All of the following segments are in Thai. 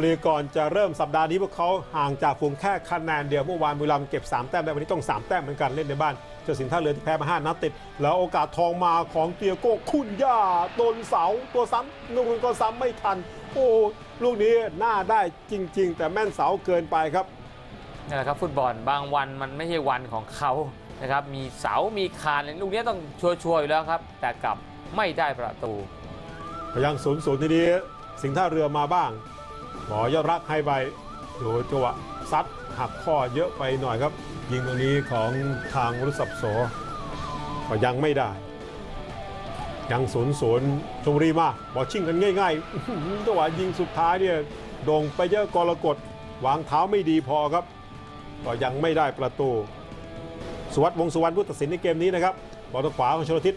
บุรีก่อนจะเริ่มสัปดาห์นี้พวกเขาห่างจากฝูงแค่คะแนนเดียวเมื่อวานบุรีรัมย์เก็บ 3 แต้มได้วันนี้ต้อง 3 แต้มเหมือนกันเล่นในบ้านเจ้าสินท่าเรือที่แพ้มา5นัดติด แล้วโอกาสทองมาของเตียโก้คุณย่าโดนเสาตัวซ้ำนุรุนก็ซ้ำไม่ทัน โอ้ลูกนี้น่าได้จริง ๆ แต่แม่นเสาเกินไปครับนี่แหละครับฟุตบอลบางวันมันไม่ใช่วันของเขานะครับมีเสา มีคานลูกนี้ต้องชัวร์ๆอยู่แล้วครับ แต่กลับไม่ได้ประตูยังศูนย์ศูนย์ทีนี้สิงห์ท่าเรือมาบ้าง หมอยอดรักให้ไปดูจังหวะซัดหักข้อเยอะไปหน่อยครับ ยิงตรงนี้ของทางรุษศัพท์โสก็ยังไม่ได้ ยังศูนย์ศูนย์ชมบุรีมาบอลชิงกันง่ายๆจังหวะยิงสุดท้ายเนี่ยโด่งไปเยอะกรกฎวางเท้าไม่ดีพอครับ ก็ยังไม่ได้ประตู สุวัสดิ์วงศ์สุวรรณผู้ตัดสินในเกมนี้นะครับบอลขวาของชลทิศ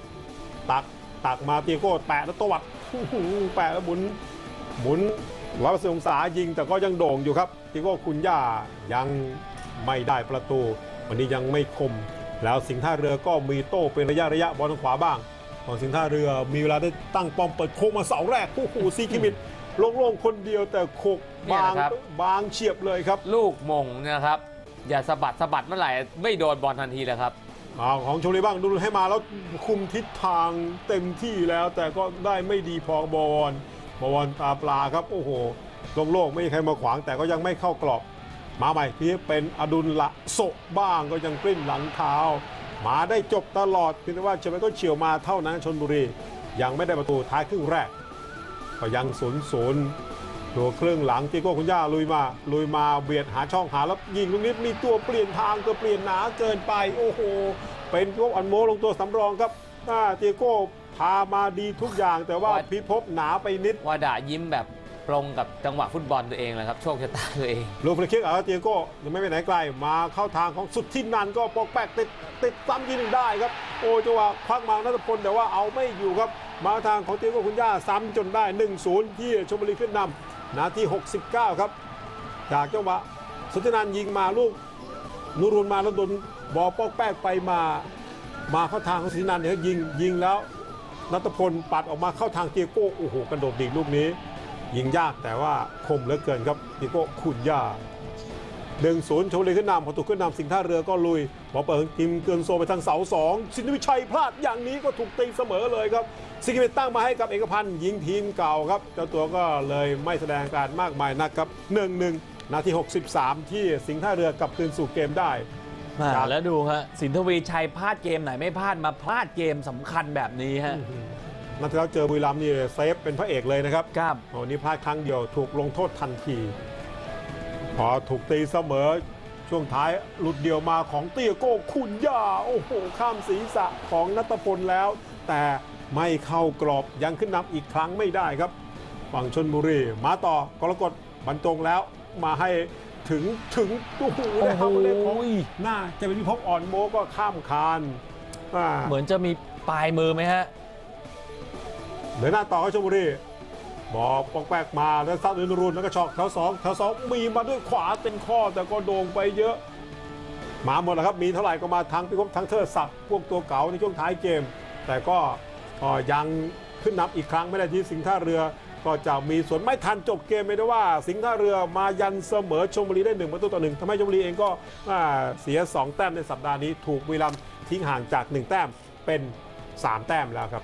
ตักตักมาเตียโก้แปะแล้วตวัดแปะแล้วหมุนหมุน ร้อยเปอร์เซ็นต์องศายิงแต่ก็ยังโด่งอยู่ครับเตียโก้คุณย่ายังไม่ได้ประตู วันนี้ยังไม่คม แล้วสิงห์ท่าเรือก็มีโต้เป็นระยะระยะบอลทางขวาบ้างของสิงห์ท่าเรือมีเวลาได้ตั้งป้อมเปิดโค้งมาเสาแรกโอ้โหซีคิมิตโล่งๆคนเดียวแต่โคกเนี่ยบางนะครับบางเฉียบเลยครับ ลูกมงนะครับ อย่าสะบัดสะบัดเมื่อไหร่ไม่โดนบอลทันทีเลยครับเอาของชมบุรีบ้างดูให้มาแล้วคุมทิศทางเต็มที่แล้วแต่ก็ได้ไม่ดีพอบอล บอลตาปลาครับโอ้โหโล่งๆไม่มีใครมาขวางแต่ก็ยังไม่เข้ากรอบ มาใหม่ที่เป็นอดุลละโซบ้างก็ยังกลิ้นหลังเท้า มาได้จบตลอดเพียงแต่ว่าเชฟก็เฉียวมาเท่านั้นชนบุรี ยังไม่ได้ประตูท้ายครึ่งแรก ก็ยังศูนย์ศูนย์ตัวเครึ่องหลังตีโก้คุณย่าลุยมา ลุยมาเบียดหาช่องหาแล้วยิงลูกนี้มีตัวเปลี่ยนทางตัวเปลี่ยนหนาเกินไป โอ้โห เป็นพวกอันโมลงตัวสำรองครับอ่าตีโก้ พามาดีทุกอย่างแต่ว่าว่าพิภพหนาไปนิดว่าด่ายิ้มแบบตรงกับจังหวะฟุตบอลตัวเองเลยครับ โชคชะตาตัวเอง ลูกฟรีคิกเอาเตียโก้ยังไม่ไปไหนไกล มาเข้าทางของสุดที่นันก็ปอกแปกติดติดซ้ำยิงหนึ่งได้ครับ โอ้จังหวะควักมานัทพลแต่ว่าเอาไม่อยู่ครับ มาทางของเตียโก้คุณย่าซ้ำจนได้ 1-0 ที่ชมบุรีขึ้นนำนาที69 ครับ จากจังหวะสุดที่นันยิงมาลูกนูรุนมาแล้วโดนบอลปอกแป๊กไปมา มาเข้าทางของสุดที่นันเนี่ยยิงยิงแล้ว นัทพลปัดออกมาเข้าทางเตียโก้โอ้โหกระโดดดิ่งลูกนี้ ยิงยากแต่ว่าคมเหลือเกินครับติโก้ขุนยาหนึ่งศูนย์ชมบุรีขึ้นนำพอถูกขึ้นนำสิงห์ท่าเรือก็ลุยบอลเปิดทีมเกินโซไปทางเสาสองสินวิชัยพลาดอย่างนี้ก็ถูกตีเสมอเลยครับสิงห์เวตั้งมาให้กับเอกพันธ์ยิงทีมเก่าครับ เจ้าตัวก็เลยไม่แสดงการมากมายนักครับหนึ่งหนึ่งนาที 63 ที่สิงห์ท่าเรือกลับคืนสู่เกมได้ อ่าครับ แล้วดูฮะสินทวีชัยพลาดเกมไหนไม่พลาดมาพลาดเกมสำคัญแบบนี้ฮะนัดที่แล้วเจอบุรีรัมย์นี่เซฟเป็นพระเอกเลยนะครับครับวันนี้พลาดครั้งเดียวถูกลงโทษทันที พอถูกตีเสมอช่วงท้ายหลุดเดียวมาของเตียโก้คุณย่า โอ้โห ข้ามศีรษะของนัตพลแล้ว แต่ไม่เข้ากรอบยังขึ้นนำอีกครั้งไม่ได้ครับฝั่งชนบุรี มาต่อกรกฎบรรจงแล้วมาให้ ถึงถึงโอ้โหได้ห้ามเล่นของโอ้โหหน้าจะเป็นพิภพอ่อนโมก็ข้ามคานอ่าเหมือนจะมีปลายมือไหมฮะ เดินหน้าต่อครับชลบุรีบอลปองแปกมาแล้วซัดอินรุนแล้วก็ช็อกแถวสองแถวสองมีมาด้วยขวาเต็มข้อแต่ก็โด่งไปเยอะ มาหมดแล้วครับ มีเท่าไหร่ก็มาทั้งพิภพทั้งเทอศักดิ์พวกตัวเก่าในช่วงท้ายเกม แต่ก็เอ่อยัง ขึ้นนำอีกครั้งไม่ได้ที่สิงห์ท่าเรือก็จะมีส่วนไม่ทันจบเกมไม่ได้ว่า สิงห์ท่าเรือมายันเสมอชมบุรีได้หนึ่งประตูต่อหนึ่งทำให้ชมบุรีเองก็เสียสองแต้มในสัปดาห์นี้ ถูกวีรัมทิ้งห่างจากหนึ่งแต้มเป็นสามแต้มแล้วครับ